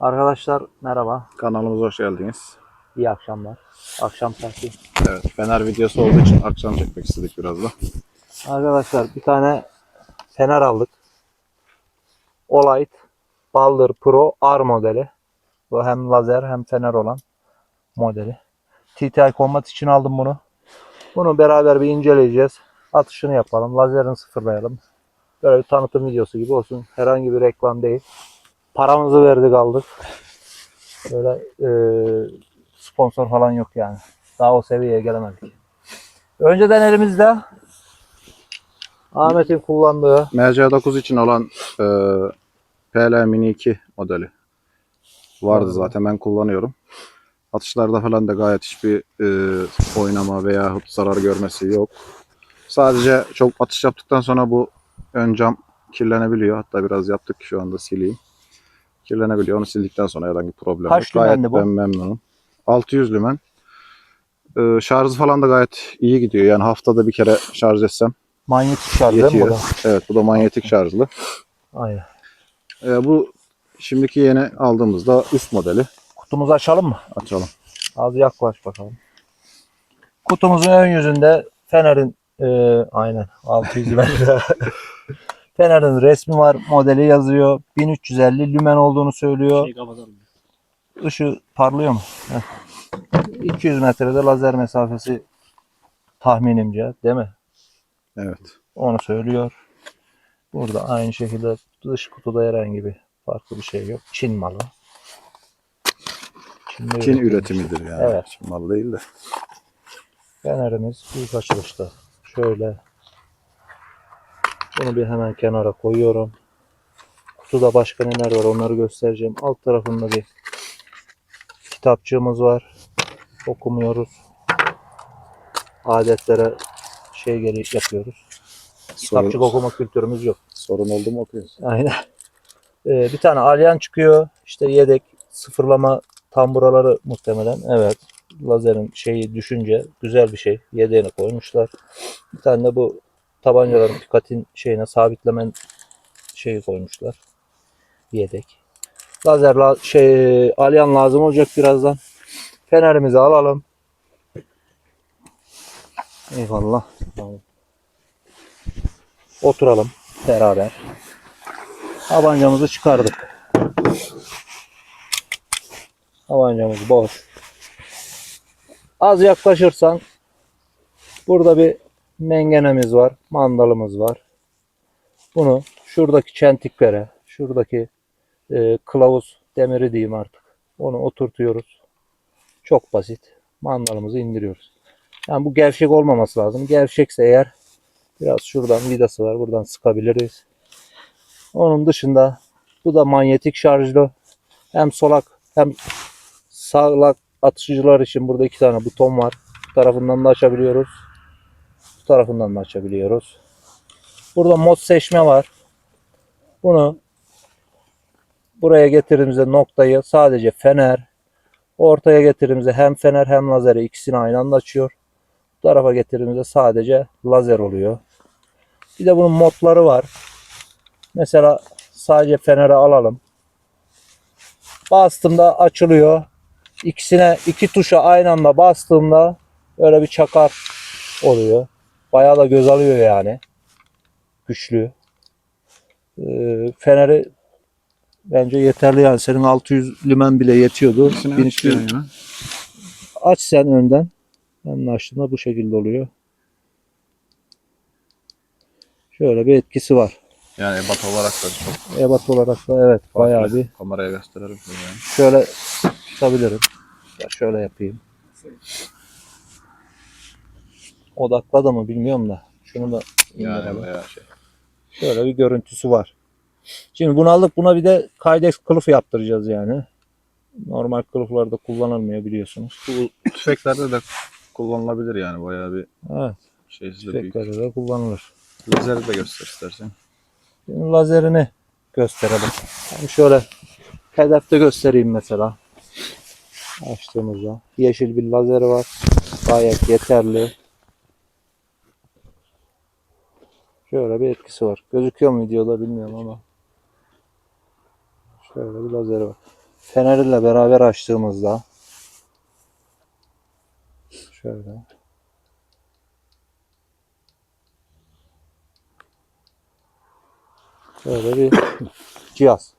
Arkadaşlar merhaba. Kanalımıza hoş geldiniz. İyi akşamlar. Akşam saati. Evet, Fener videosu olduğu için akşam çekmek istedik biraz da. Arkadaşlar bir tane fener aldık. Olight Balder Pro R modeli. Bu hem lazer hem fener olan modeli. TTI Combat için aldım bunu. Bunu beraber bir inceleyeceğiz. Atışını yapalım. Lazerini sıfırlayalım. Böyle bir tanıtım videosu gibi olsun. Herhangi bir reklam değil. Paramızı verdik aldık. Böyle e, sponsor falan yok yani. Daha o seviyeye gelemedik. Önceden elimizde Ahmet'in kullandığı MC9 için olan e, PL Mini 2 modeli vardı zaten ben kullanıyorum. Atışlarda falan da gayet hiçbir e, oynama veya zarar görmesi yok. Sadece çok atış yaptıktan sonra bu ön cam kirlenebiliyor. Hatta biraz yaptık şu anda sileyim. Kirlenebiliyor. Onu sildikten sonra herhangi bir problem Kaç yok. Gayet bu? ben memnunum. 600 lümen. E, şarjı falan da gayet iyi gidiyor. Yani haftada bir kere şarj etsem manyetik şarj değil mi Yetiyor. bu da? Evet bu da manyetik şarjlı. Aynen. Ee, bu şimdiki yeni aldığımızda üst modeli. Kutumuzu açalım mı? Açalım. Az yaklaş bakalım. Kutumuzun ön yüzünde Fener'in e, aynen 600 metre. Fener'in resmi var, modeli yazıyor. 1350 lümen olduğunu söylüyor. Şey kapatalım. Işığı parlıyor mu? Heh. 200 metrede lazer mesafesi tahminimce değil mi? Evet. Onu söylüyor. Burada aynı şekilde dış kutuda herhangi bir farklı bir şey yok. Çin malı. Çin'de Çin üretimidir yani. Evet. Çin malı değil de. Fenerimiz büyük açılışta. Şöyle. Bunu bir hemen kenara koyuyorum. Kutuda başka neler var onları göstereceğim. Alt tarafında bir kitapçığımız var. Okumuyoruz. Adetlere şey geri yapıyoruz. Kitapçık Sorun, okuma kültürümüz yok. sorun oldu mu okuyoruz. Aynen. Ee, bir tane alyan çıkıyor. İşte yedek sıfırlama tamburaları muhtemelen. Evet. Lazerin şeyi düşünce güzel bir şey. Yedeğine koymuşlar. Bir tane de bu tabancaların pikatin şeyine sabitlemen şeyi koymuşlar. Yedek. Lazer la- şey alyan lazım olacak birazdan. Fenerimizi alalım. Eyvallah. Tamam. Oturalım beraber. Tabancamızı çıkardık. Tabancamız boş. Az yaklaşırsan burada bir mengenemiz var, mandalımız var. Bunu şuradaki çentiklere, şuradaki e, kılavuz demiri diyeyim artık. Onu oturtuyoruz. Çok basit. Mandalımızı indiriyoruz. Yani bu gevşek olmaması lazım. Gevşekse eğer biraz şuradan vidası var. Buradan sıkabiliriz. Onun dışında bu da manyetik şarjlı. Hem solak hem sağlak atışıcılar için burada iki tane buton var. Bu tarafından da açabiliyoruz. Tarafından da açabiliyoruz. Burada mod seçme var. Bunu buraya getirdiğimizde noktayı sadece fener, ortaya getirdiğimizde hem fener hem lazeri ikisini aynı anda açıyor. Bu tarafa getirdiğimizde sadece lazer oluyor. Bir de bunun modları var. Mesela sadece feneri alalım. Bastığımda açılıyor. İkisine iki tuşa aynı anda bastığımda böyle bir çakar oluyor. Bayağı da göz alıyor yani. Güçlü. Ee, feneri bence yeterli yani. Senin 600 lümen bile yetiyordu. İkisini 1200 açıyor yani. Aç sen önden. Ben açtığımda bu şekilde oluyor. Şöyle bir etkisi var. Yani ebat olarak da çok Ebat olarak da evet bayağı farklı. bir Kameraya gösterelim. şöyle Yani. şöyle tutabilirim. Şöyle yapayım. Odakladı mı bilmiyorum da. Şunu da Yani bayağı şey. Şöyle bir görüntüsü var. Şimdi bunu aldık buna bir de kaydex kılıf yaptıracağız yani. Normal kılıflarda kullanılmıyor biliyorsunuz. Bu tüfeklerde de kullanılabilir yani bayağı bir Evet, şeysiz de büyük. tüfeklerde de kullanılır. Lazeri de göster istersen. Şimdi lazerini gösterelim. Yani şöyle hedefte göstereyim mesela. Açtığımızda. Yeşil bir lazeri var. Gayet yeterli. Şöyle bir etkisi var. Gözüküyor mu videoda bilmiyorum ama. Şöyle bir lazeri var. feneriyle beraber açtığımızda şöyle Böyle bir cihaz.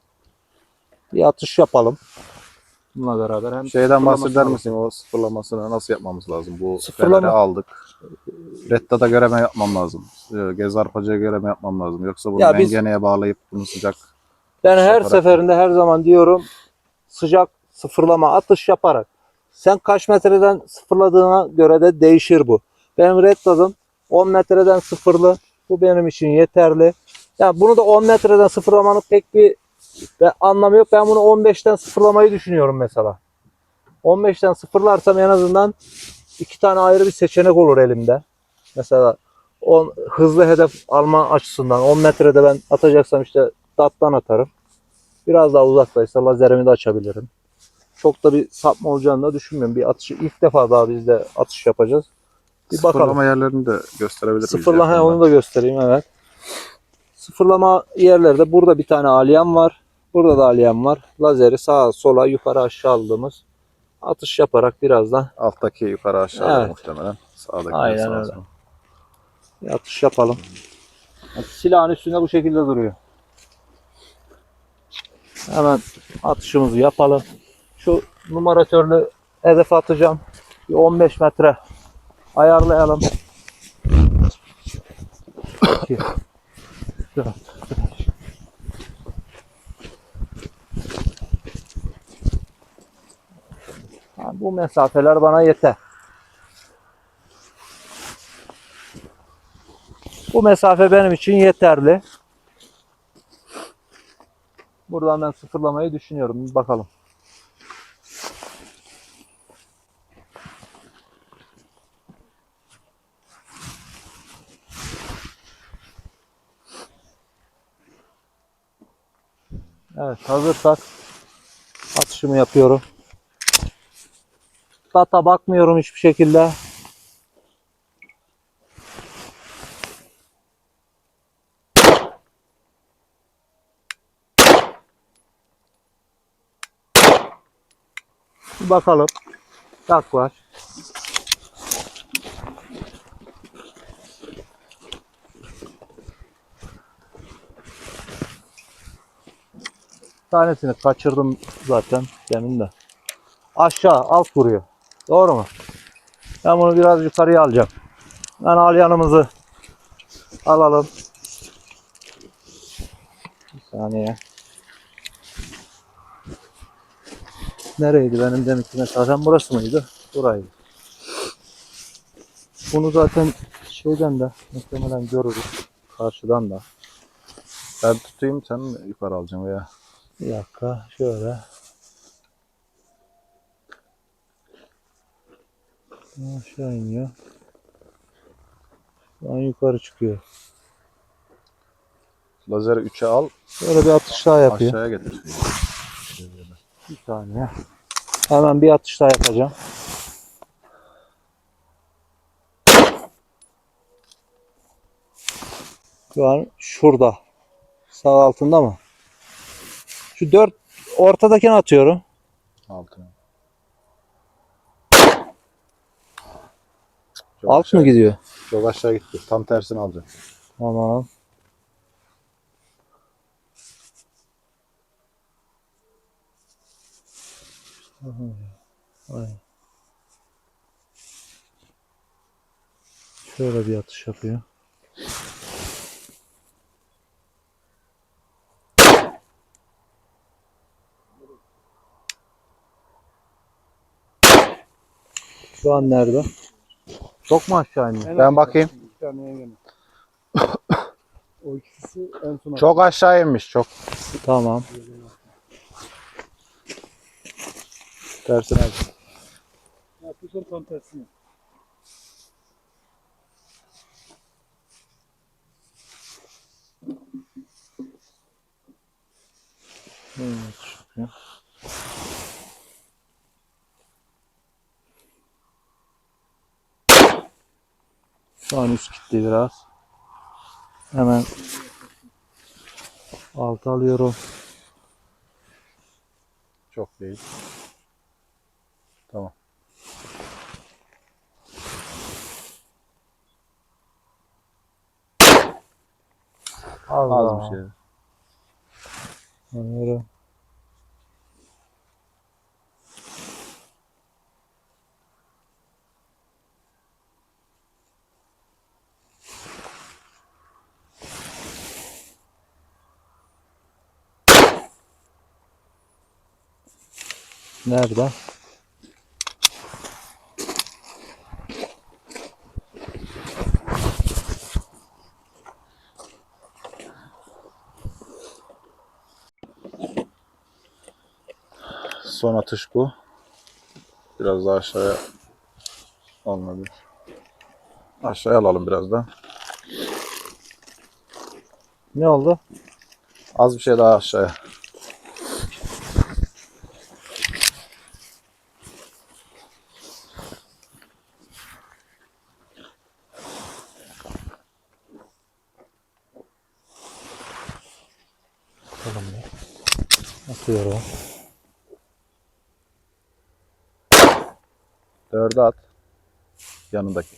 Bir atış yapalım. Bununla beraber hem Şeyden bahseder misin? O sıfırlamasını nasıl yapmamız lazım? Bu Sıfırlama- feneri aldık. Redda'da göre mi yapmam lazım? Ee, Gez arpacıya göre mi yapmam lazım? Yoksa bunu Ya biz- mengeneye bağlayıp bunu sıcak Ben her yaparak- seferinde her zaman diyorum sıcak sıfırlama atış yaparak. Sen kaç metreden sıfırladığına göre de değişir bu. Benim red dot'um 10 metreden sıfırlı. Bu benim için yeterli. Yani bunu da 10 metreden sıfırlamanın pek bir ve anlamı yok. Ben bunu 15'ten sıfırlamayı düşünüyorum mesela. 15'ten sıfırlarsam en azından iki tane ayrı bir seçenek olur elimde. Mesela 10 hızlı hedef alma açısından 10 metrede ben atacaksam işte dattan atarım. Biraz daha uzaktaysa lazerimi de açabilirim. Çok da bir sapma olacağını da düşünmüyorum. Bir atışı ilk defa daha biz de atış yapacağız. Bir bakalım. sıfırlama yerlerini de gösterebiliriz. Sıfırlama he, yakından. onu da göstereyim evet. Sıfırlama yerlerde burada bir tane alyan var. Burada da alyan var. Lazeri sağa sola yukarı aşağı aldığımız atış yaparak birazdan Alttaki yukarı aşağı Evet. muhtemelen. Sağdaki Aynen sağa öyle. bir atış yapalım. Silahın üstünde bu şekilde duruyor. Hemen atışımızı yapalım. Şu numaratörlü hedef atacağım. Bir 15 metre ayarlayalım. Ha, Bu mesafeler bana yeter. Bu mesafe benim için yeterli. Buradan ben sıfırlamayı düşünüyorum. Bakalım. Evet hazırsak atışımı yapıyorum. Data bakmıyorum hiçbir şekilde. Bir bakalım. Yaklaş. Tanesini kaçırdım zaten demin de. Aşağı alt vuruyor. Doğru mu? Ben bunu biraz yukarıya alacağım. Ben alyanımızı alalım. Bir saniye. Nereydi benim deminki mesafem burası mıydı? Buraydı. Bunu zaten şeyden de muhtemelen görürüz. Karşıdan da. Ben tutayım sen yukarı alacaksın veya. Bir dakika şöyle. Aşağı iniyor. Şu yukarı çıkıyor. Lazeri 3'e al Böyle bir atış daha yapıyor. aşağıya getir. Bir saniye. Hemen bir atış daha yapacağım. Şu an şurada. Sağ altında mı? Şu dört ortadakini atıyorum. Altına. Çok Alt aşağı- mı gidiyor? Çok aşağı gitti. Tam tersini alacaksın. Tamam. Şöyle bir atış yapıyor. Şu an nerede? Çok mu aşağı iniyor? Ben bakayım. O ikisi en son Çok aşağı inmiş. Çok. Tamam. Tersine yapıyorsan tam tersini. Hmm, çıkıyor. Şu an üst gitti biraz. Hemen alt alıyorum. Çok değil. Tamam. Az, Az bir şey. Anlıyorum. Nerede? Son atış bu. Biraz daha aşağıya alınabilir. Aşağıya alalım biraz da. Ne oldu? Az bir şey daha aşağıya. Bakalım bir. Atıyorum. Dörde at. Yanındaki.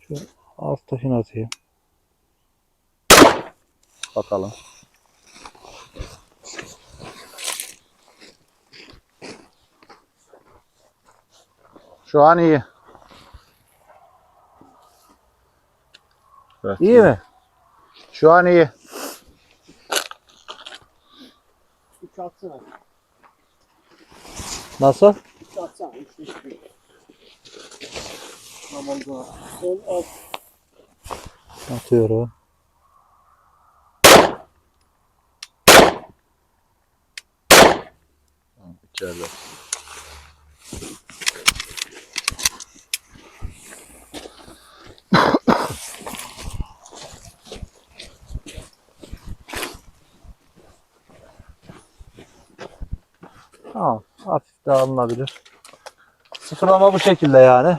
Şu alt taşını atayım. Bakalım. Şu an iyi. Evet, İyi mi? Şu an iyi. Üç atsana. Nasıl? Üç atsana. Üç üç. Tamam da. Sol alt. Atıyorum. İçeride. Tamam. Hafif de alınabilir. Sıfırlama bu şekilde yani.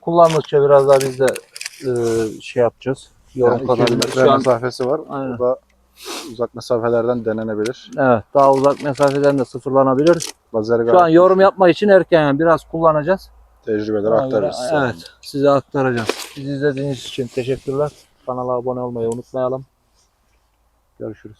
Kullandıkça biraz daha biz de e, şey yapacağız. Yorum Yani 200 katabiliriz. metre Şu an, mesafesi var. Aynen. Bu da uzak mesafelerden denenebilir. evet, daha uzak mesafeden de sıfırlanabilir. Lazer Şu an yorum yapmak için erken yani biraz kullanacağız. tecrübeleri Ona göre- aktarırız. Evet, size aktaracağız. Bizi izlediğiniz için teşekkürler. Kanala abone olmayı unutmayalım. Görüşürüz.